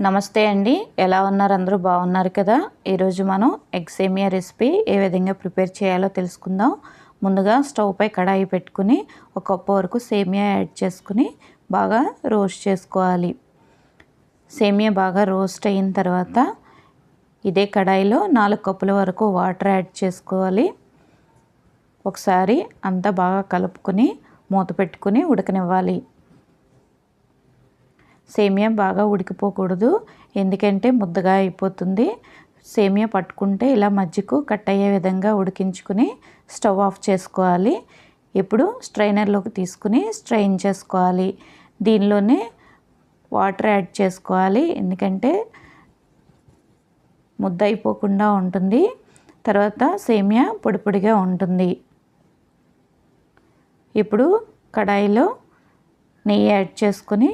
నమస్తే అండి. ఎలా ఉన్నారు? అందరూ బాగున్నారు కదా? ఈరోజు మనం ఎగ్ సేమియా రెసిపీ ఏ విధంగా ప్రిపేర్ చేయాలో తెలుసుకుందాం. ముందుగా స్టవ్ పై కడాయి పెట్టుకుని ఒక కప్పు వరకు సేమియా యాడ్ చేసుకుని బాగా రోస్ట్ చేసుకోవాలి. సేమియా బాగా రోస్ట్ అయిన తర్వాత ఇదే కడాయిలో నాలుగు కప్పుల వరకు వాటర్ యాడ్ చేసుకోవాలి. ఒకసారి అంతా బాగా కలుపుకొని మూత పెట్టుకుని ఉడకనివ్వాలి. సేమియా బాగా ఉడికిపోకూడదు. ఎందుకంటే ముద్దగా అయిపోతుంది. సేమియా పట్టుకుంటే ఇలా మజ్జికు కట్ అయ్యే విధంగా ఉడికించుకుని స్టవ్ ఆఫ్ చేసుకోవాలి. ఇప్పుడు స్ట్రైనర్లోకి తీసుకుని స్ట్రైన్ చేసుకోవాలి. దీనిలోనే వాటర్ యాడ్ చేసుకోవాలి. ఎందుకంటే ముద్ద అయిపోకుండా ఉంటుంది. తర్వాత సేమియా పొడి పొడిగా ఉంటుంది. ఇప్పుడు కడాయిలో నెయ్యి యాడ్ చేసుకొని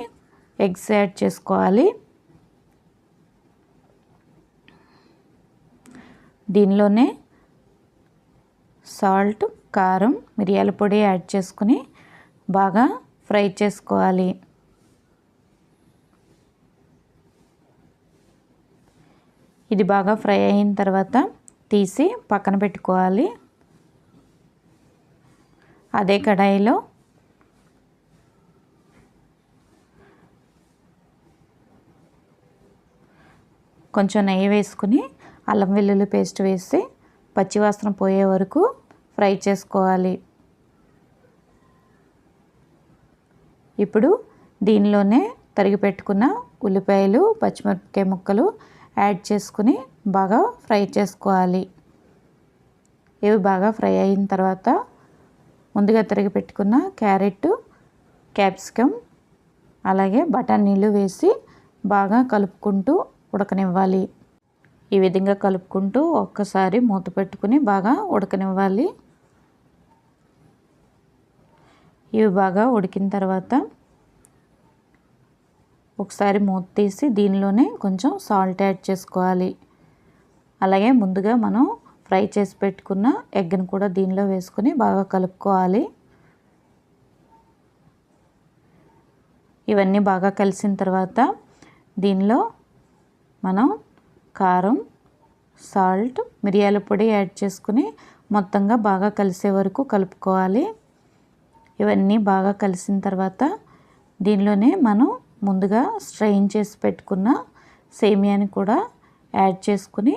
ఎగ్స్ యాడ్ చేసుకోవాలి. దీనిలోనే సాల్ట్ కారం మిరియాల పొడి యాడ్ చేసుకుని బాగా ఫ్రై చేసుకోవాలి. ఇది బాగా ఫ్రై అయిన తర్వాత తీసి పక్కన పెట్టుకోవాలి. అదే కడాయిలో కొంచెం నెయ్యి వేసుకుని అల్లం వెల్లుల్లి పేస్ట్ వేసి పచ్చివాసన పోయే వరకు ఫ్రై చేసుకోవాలి. ఇప్పుడు దీనిలోనే తరిగి పెట్టుకున్న ఉల్లిపాయలు పచ్చిమిరపకాయ ముక్కలు యాడ్ చేసుకుని బాగా ఫ్రై చేసుకోవాలి. ఇవి బాగా ఫ్రై అయిన తర్వాత ముందుగా తరిగి పెట్టుకున్న క్యారెట్ క్యాప్సికమ్ అలాగే బఠానీలు వేసి బాగా కలుపుకుంటూ ఉడకనివ్వాలి. ఈ విధంగా కలుపుకుంటూ ఒక్కసారి మూత పెట్టుకుని బాగా ఉడకనివ్వాలి. ఇవి బాగా ఉడికిన తర్వాత ఒకసారి మూత తీసి దీనిలోనే కొంచెం సాల్ట్ యాడ్ చేసుకోవాలి. అలాగే ముందుగా మనం ఫ్రై చేసి పెట్టుకున్న ఎగ్ని కూడా దీనిలో వేసుకొని బాగా కలుపుకోవాలి. ఇవన్నీ బాగా కలిసిన తర్వాత దీనిలో మనం కారం సాల్ట్ మిరియాల పొడి యాడ్ చేసుకుని మొత్తంగా బాగా కలిసే వరకు కలుపుకోవాలి. ఇవన్నీ బాగా కలిసిన తర్వాత దీనిలోనే మనం ముందుగా స్ట్రెయిన్ చేసి పెట్టుకున్న సేమియాని కూడా యాడ్ చేసుకుని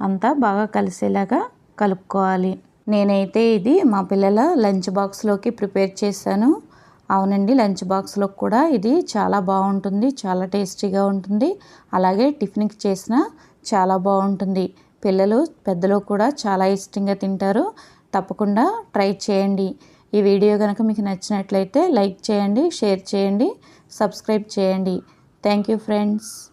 అంతా బాగా కలిసేలాగా కలుపుకోవాలి. నేనైతే ఇది మా పిల్లల లంచ్ బాక్స్లోకి ప్రిపేర్ చేశాను. అవునండి లంచ్ బాక్స్లో కూడా ఇది చాలా బాగుంటుంది చాలా టేస్టీగా ఉంటుంది. అలాగే టిఫిన్కి చేసిన చాలా బాగుంటుంది. పిల్లలు పెద్దలు కూడా చాలా ఇష్టంగా తింటారు. తప్పకుండా ట్రై చేయండి. ఈ వీడియో కనుక మీకు నచ్చినట్లయితే లైక్ చేయండి షేర్ చేయండి సబ్స్క్రైబ్ చేయండి. Thank you friends.